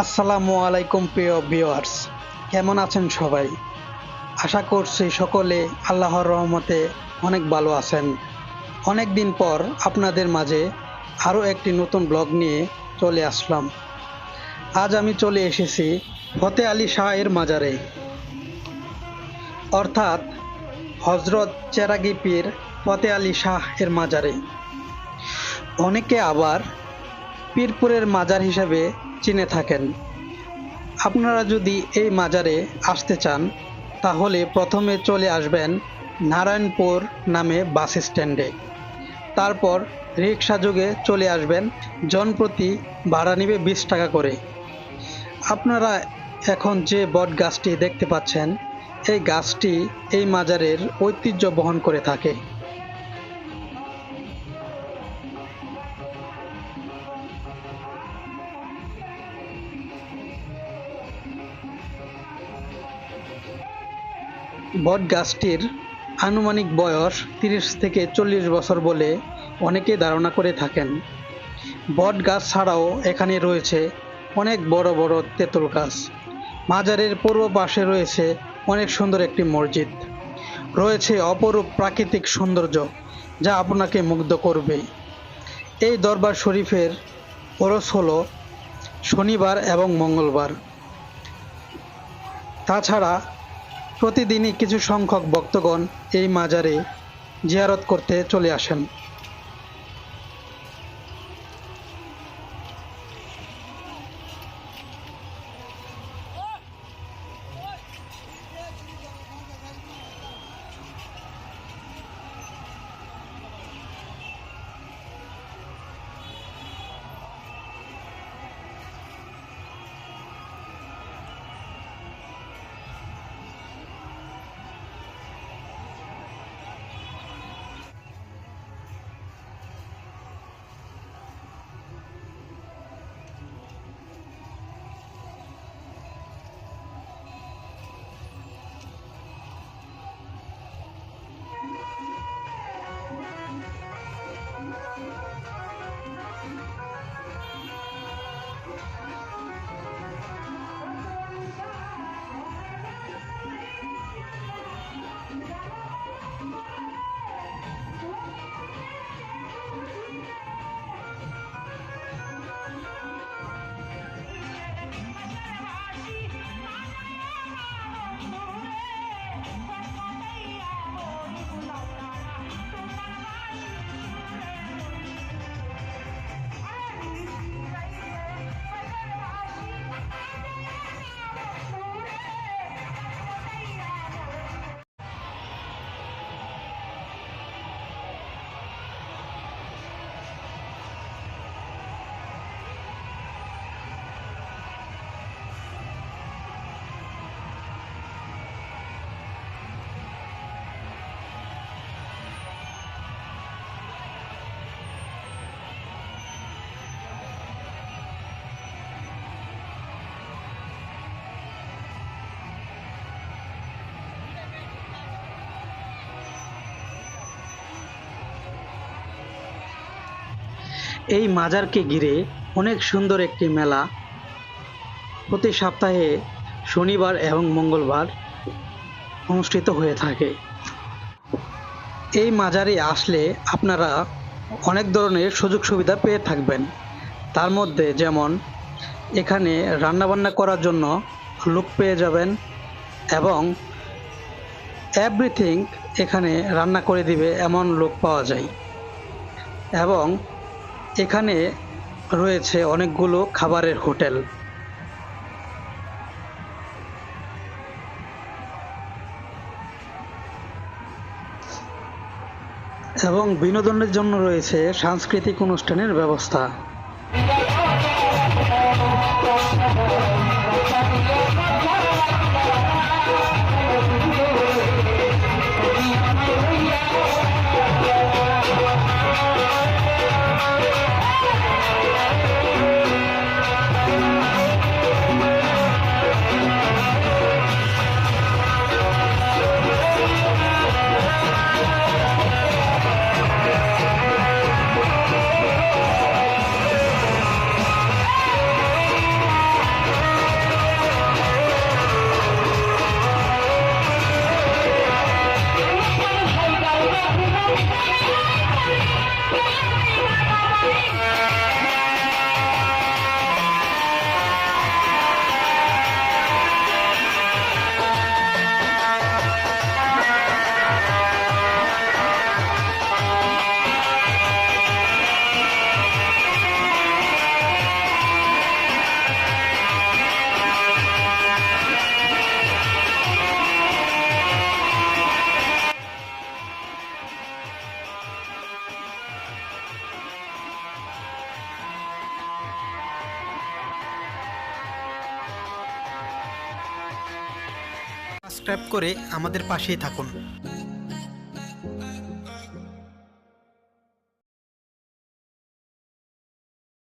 আসসালামু আলাইকুম, প্রিয় ভিউয়ার্স। কেমন আছেন সবাই? আশা করছি সকলে আল্লাহর রহমতে অনেক ভালো আছেন। অনেক দিন পর আপনাদের মাঝে আরও একটি নতুন ব্লগ নিয়ে চলে আসলাম। আজ আমি চলে এসেছি ফতে আলী শাহের মাজারে। অর্থাৎ হজরত চেরাগি পীর ফতে আলী শাহ এর মাজারে। অনেকে আবার পীরপুরের মাজার হিসাবে চিনে থাকেন। আপনারা যদি এই মাজারে আসতে চান, তাহলে প্রথমে চলে আসবেন নারায়ণপুর নামে বাস স্ট্যান্ডে। তারপর রিক্সা যোগে চলে আসবেন জনপ্রতি ভাড়া নেবে বিশ টাকা করে। আপনারা এখন যে বট গাছটি দেখতে পাচ্ছেন, এই গাছটি এই মাজারের ঐতিহ্য বহন করে থাকে। বট গাছটির আনুমানিক বয়স তিরিশ থেকে চল্লিশ বছর বলে অনেকে ধারণা করে থাকেন। বট গাছ ছাড়াও এখানে রয়েছে অনেক বড় বড় তেঁতুল গাছ। মাজারের পূর্ব পাশে রয়েছে অনেক সুন্দর একটি মসজিদ। রয়েছে অপরূপ প্রাকৃতিক সৌন্দর্য যা আপনাকে মুগ্ধ করবে। এই দরবার শরীফের ওরস হলো শনিবার এবং মঙ্গলবার। তাছাড়া প্রতিদিনই কিছু সংখ্যক ভক্তগণ এই মাজারে জিয়ারত করতে চলে আসেন। এই মাজারকে ঘিরে অনেক সুন্দর একটি মেলা। প্রতি সপ্তাহে শনিবার এবং মঙ্গলবার অনুষ্ঠিত হয়ে থাকে। এই মাজারে আসলে আপনারা অনেক ধরনের সুযোগ সুবিধা পেয়ে থাকবেন। তার মধ্যে যেমন, এখানে রান্নাবান্না করার জন্য লোক পেয়ে যাবেন এবং এভরিথিং এখানে রান্না করে দিবে এমন লোক পাওয়া যায়। এবং এখানে রয়েছে অনেকগুলো খাবারের হোটেল। এবং বিনোদনের জন্য রয়েছে সাংস্কৃতিক অনুষ্ঠানের ব্যবস্থা। সাবস্ক্রাইব করে আমাদের পাশেই থাকুন।